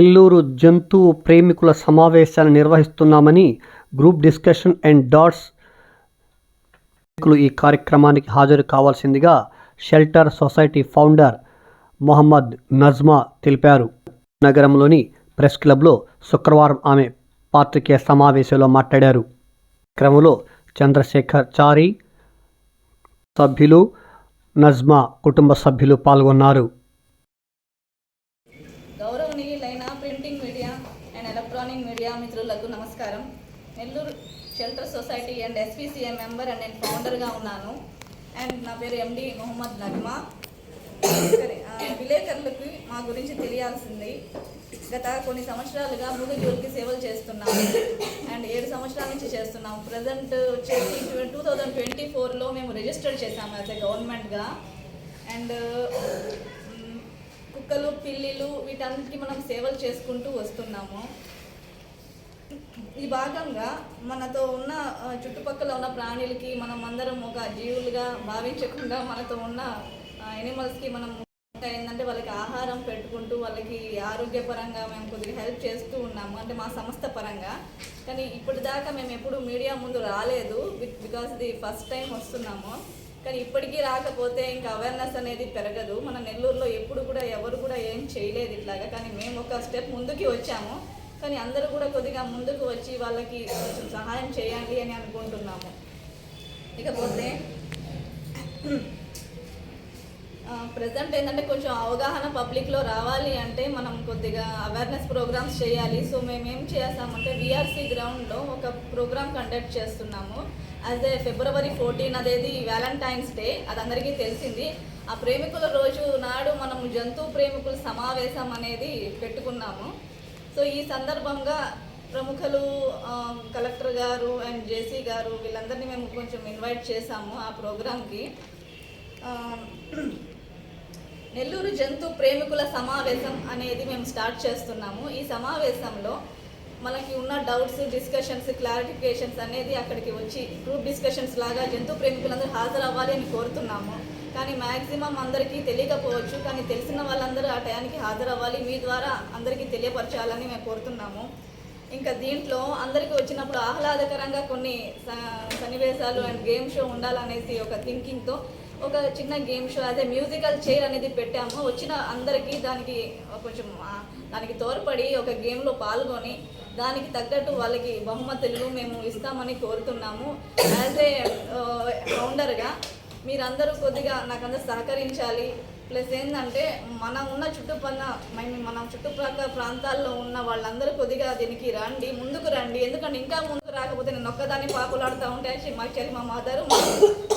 నెల్లూరు జంతు ప్రేమికుల సమావేశాన్ని నిర్వహిస్తున్నామని గ్రూప్ డిస్కషన్ అండ్ డాట్స్ ప్రేమికులు ఈ కార్యక్రమానికి హాజరు కావాల్సిందిగా shelter society founder Mohammed Najma తెలిపారు. నగరంలోని ప్రెస్ క్లబ్లో శుక్రవారం ఆమె పాత్రికేయ సమావేశంలో మాట్లాడారు. క్రమంలో చంద్రశేఖర్ చారి సభ్యులు నజ్మా కుటుంబ సభ్యులు పాల్గొన్నారు. గౌరవనీయులైన printing media and electronic media మిత్రులకు నమస్కారం. Nellore shelter society and SPCA member and నేను ఫౌండర్గా ఉన్నాను. అండ్ నా పేరు ఎండి మొహమ్మద్ నగ్మా. సరే, విలేకరులకి మా గురించి తెలియాల్సింది. గత కొన్ని సంవత్సరాలుగా మూగజీవులకి సేవలు చేస్తున్నాము. అండ్ ఏడు సంవత్సరాల నుంచి చేస్తున్నాము. ప్రజెంట్ వచ్చేసి టూ థౌజండ్ ట్వంటీ ఫోర్లో మేము రిజిస్టర్ చేసాము యాజ్ ఎ గవర్నమెంట్గా. అండ్ కుక్కలు వీటన్నిటికీ మనం సేవలు చేసుకుంటూ వస్తున్నాము. ఈ భాగంగా మనతో ఉన్న చుట్టుపక్కల ఉన్న ప్రాణులకి మనం అందరం ఒక జీవులుగా భావించకుండా మనతో ఉన్న ఎనిమల్స్కి మనం ఏంటంటే వాళ్ళకి ఆహారం పెట్టుకుంటూ వాళ్ళకి ఆరోగ్యపరంగా మేము కొద్దిగా హెల్ప్ చేస్తూ ఉన్నాము. అంటే మా సంస్థ పరంగా. కానీ ఇప్పటిదాకా మేము ఎప్పుడు మీడియా ముందు రాలేదు. బికాస్ ఇది ఫస్ట్ టైం వస్తున్నాము. కానీ ఇప్పటికీ రాకపోతే ఇంకా అవేర్నెస్ అనేది పెరగదు. మన నెల్లూరులో ఎప్పుడు కూడా ఎవరు కూడా ఏం చేయలేదు ఇట్లాగా. కానీ మేము ఒక స్టెప్ ముందుకి వచ్చాము. కానీ అందరూ కూడా కొద్దిగా ముందుకు వచ్చి వాళ్ళకి కొంచెం సహాయం చేయండి అని అనుకుంటున్నాము. ఇకపోతే ప్రజెంట్ ఏంటంటే కొంచెం అవగాహన పబ్లిక్లో రావాలి అంటే మనం కొద్దిగా అవేర్నెస్ ప్రోగ్రామ్స్ చేయాలి. సో మేము ఏం చేస్తామంటే విఆర్సీ గ్రౌండ్లో ఒక ప్రోగ్రామ్ కండక్ట్ చేస్తున్నాము. యాజ్ ఏ ఫిబ్రవరి ఫోర్టీన్ అనేది వ్యాలంటైన్స్ డే అది అందరికీ తెలిసింది. ఆ ప్రేమికుల రోజు నాడు మనం జంతు ప్రేమికుల సమావేశం అనేది పెట్టుకున్నాము. సో ఈ సందర్భంగా ప్రముఖులు కలెక్టర్ గారు అండ్ జేసీ గారు వీళ్ళందరినీ మేము కొంచెం ఇన్వైట్ చేశాము ఆ ప్రోగ్రామ్కి నెల్లూరు జంతు ప్రేమికుల సమావేశం అనేది మేము స్టార్ట్ చేస్తున్నాము. ఈ సమావేశంలో మనకి ఉన్న డౌట్స్ డిస్కషన్స్ క్లారిఫికేషన్స్ అనేది అక్కడికి వచ్చి గ్రూప్ డిస్కషన్స్ లాగా జంతు ప్రేమికులందరూ హాజరవ్వాలి అని కోరుతున్నాము. కానీ మ్యాక్సిమం అందరికీ తెలియకపోవచ్చు. కానీ తెలిసిన వాళ్ళందరూ ఆ టయానికి హాజరవ్వాలి. మీ ద్వారా అందరికీ తెలియపరచాలని మేము కోరుతున్నాము. ఇంకా దీంట్లో అందరికీ వచ్చినప్పుడు ఆహ్లాదకరంగా కొన్ని స- సన్నివేశాలు అండ్ గేమ్ షో ఉండాలనేసి ఒక థింకింగ్తో ఒక చిన్న గేమ్ షో అదే మ్యూజికల్ చైర్ అనేది పెట్టాము. వచ్చిన అందరికీ దానికి కొంచెం దానికి తోడ్పడి ఒక గేమ్లో పాల్గొని దానికి తగ్గట్టు వాళ్ళకి బహుమతులు మేము ఇస్తామని కోరుతున్నాము. యాజ్ ఏ ఫౌండర్గా మీరందరూ కొద్దిగా నాకు సహకరించాలి. ప్లస్ ఏంటంటే మనం ఉన్న చుట్టుపక్కల మన మనం చుట్టుపక్కల ప్రాంతాల్లో ఉన్న వాళ్ళందరూ కొద్దిగా దీనికి రండి ముందుకు రండి. ఎందుకంటే ఇంకా రాకపోతే నేను ఒక్కదాన్ని పాకులాడుతూ ఉంటే మా చెల్లి మా మదరు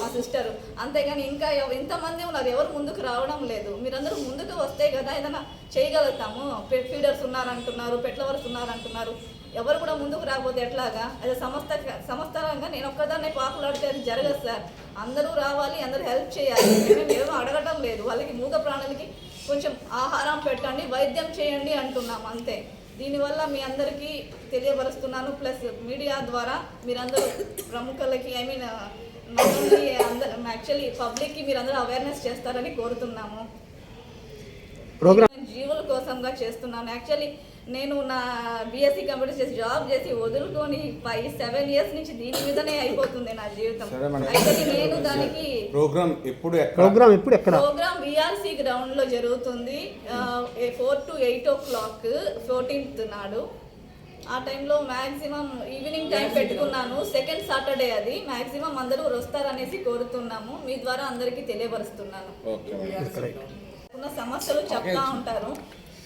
మా సిస్టరు అంతేగాని ఇంకా ఇంతమంది ఎంతమంది ఉన్నారు? ఎవరు ముందుకు రావడం లేదు. మీరందరూ ముందుకు వస్తే కదా ఏదైనా చేయగలుగుతాము. పెట్ ఫీడర్స్ ఉన్నారంటున్నారు పెట్లవర్స్ ఉన్నారంటున్నారు. ఎవరు కూడా ముందుకు రాకపోతే ఎట్లాగా? అదే సంస్థ సంస్థలంగా నేను ఒక్కదాన్నే పాకులాడితే అది జరగదు సార్. అందరూ రావాలి అందరూ హెల్ప్ చేయాలి. మేము ఏమో అడగటం లేదు. వాళ్ళకి మూగ ప్రాణులకి కొంచెం ఆహారం పెట్టండి వైద్యం చేయండి అంటున్నాం. అంతే. దీనివల్ల మీ అందరికీ తెలియపరుస్తున్నాను. ప్లస్ మీడియా ద్వారా మీరందరూ ప్రముఖులకి ఐ మీన్ యాక్చువల్లీ పబ్లిక్కి మీరందరూ అవేర్నెస్ చేస్తారని కోరుతున్నాము. జీవుల కోసంగా చేస్తున్నాను. యాక్చువల్లీ నేను నా బీఎస్సీ కంప్యూటర్ చేసి జాబ్ చేసి వదులుకొని ఫైవ్ సెవెన్ ఇయర్స్ నుంచి దీని మీదనే అయిపోతుంది నా జీవితం. యాక్చువల్లీ నేను దానికి ప్రోగ్రామ్ ఎప్పుడు ఎక్కడ? ప్రోగ్రామ్ ఎప్పుడు ఎక్కడ? ప్రోగ్రామ్ విఆర్సీ గ్రౌండ్లో జరుగుతుంది. Four to eight o'clock fourteenth నాడు. ఆ టైంలో మాక్సిమం ఈవినింగ్ టైం పెట్టుకున్నాను. సెకండ్ సాటర్డే అది. మాక్సిమం అందరూ వస్తారనేసి కోరుతున్నాము. మీ ద్వారా అందరికీ తెలియపరుస్తున్నాను. ఉన్న సమస్యలు చెప్తా ఉంటారు.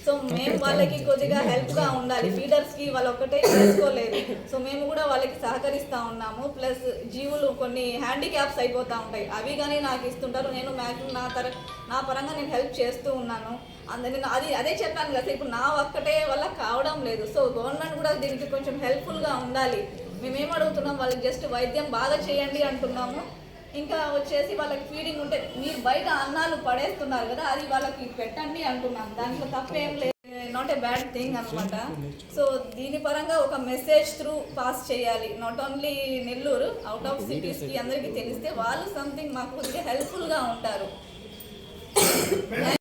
సో మేము వాళ్ళకి కొద్దిగా హెల్ప్గా ఉండాలి. ఫీడర్స్కి వాళ్ళు ఒక్కటే చేసుకోలేదు సో మేము కూడా వాళ్ళకి సహకరిస్తూ ఉన్నాము. ప్లస్ జీవులు కొన్ని హ్యాండిక్యాప్స్ అయిపోతూ ఉంటాయి. అవి కానీ నాకు ఇస్తుంటారు. నేను మ్యాక్సిమం నా తర నా పరంగా నేను హెల్ప్ చేస్తూ ఉన్నాను. అందు నేను అది అదే చెప్పాను కదా ఇప్పుడు నా ఒక్కటే వల్ల కావడం లేదు. సో గవర్నమెంట్ కూడా దీనికి కొంచెం హెల్ప్ఫుల్గా ఉండాలి. మేమేం అడుగుతున్నాం? వాళ్ళకి జస్ట్ వైద్యం బాగా చేయండి అంటున్నాము. ఇంకా వచ్చేసి వాళ్ళకి ఫీడింగ్ ఉంటే మీరు బయట అన్నాలు పడేస్తున్నారు కదా అది వాళ్ళకి పెట్టండి అంటున్నాం. దాంట్లో తప్పేం లేదు. నాట్ ఏ బ్యాడ్ థింగ్ అనమాట సో దీని పరంగా ఒక మెసేజ్ త్రూ పాస్ చేయాలి. Not only Nellore out of సిటీస్కి అందరికీ తెలిస్తే వాళ్ళు సంథింగ్ మాకు కొద్దిగా హెల్ప్ఫుల్గా ఉంటారు.